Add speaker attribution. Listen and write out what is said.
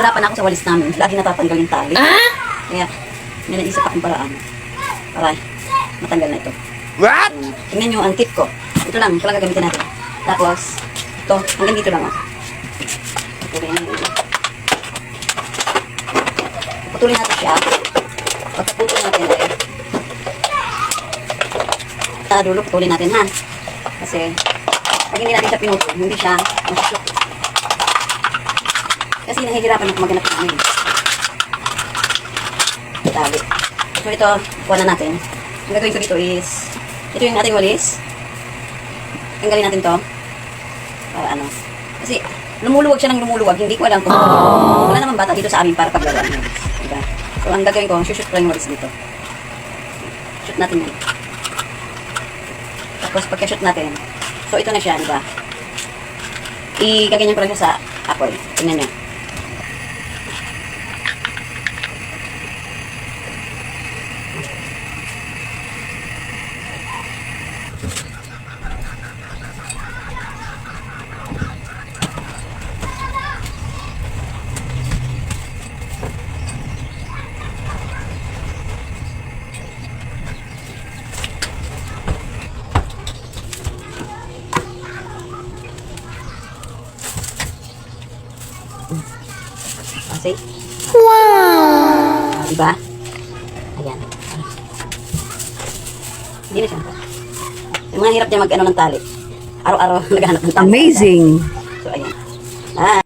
Speaker 1: nahihirapan ako sa walis namin. Lagi natatanggal yung tali. Kaya, may naisip akong paraan. Para matanggal na ito.
Speaker 2: What?
Speaker 1: Ayan. Tingnan nyo ang tip ko. Ito lang, ito lang gagamitin natin. Tapos, ito, hanggang dito lang. Oh. Putulin natin. Putulin natin siya. Pagkaputulin natin ay sa dulo, putulin natin ha. Kasi, pag hindi natin siya pinutol, hindi siya masusok. Kasi nahihirapan ako maghanap ng ano eh. Tali. So ito, kuha na natin. Ang gagawin ko dito is, ito yung ating walis. Tanggalin natin to. Para ano. Kasi, lumuluwag siya ng lumuluwag. Hindi ko alam kung wala naman bata dito sa amin para walis. Diba? So, ang gagawin ko, shoot ko lang yung walis dito. Shoot natin yan. Tapos, pagka-shoot natin, so ito na siya, diba? I-gaganyan ko lang siya sa apoy. Tingnan nyo. Okay? Wow! Diba? Ayan. Hindi na siya. Yung mga hirap niya mag-ano ng tali. Araw-araw naghahanap ng tali.
Speaker 2: Amazing.
Speaker 1: So, ayan. Ah.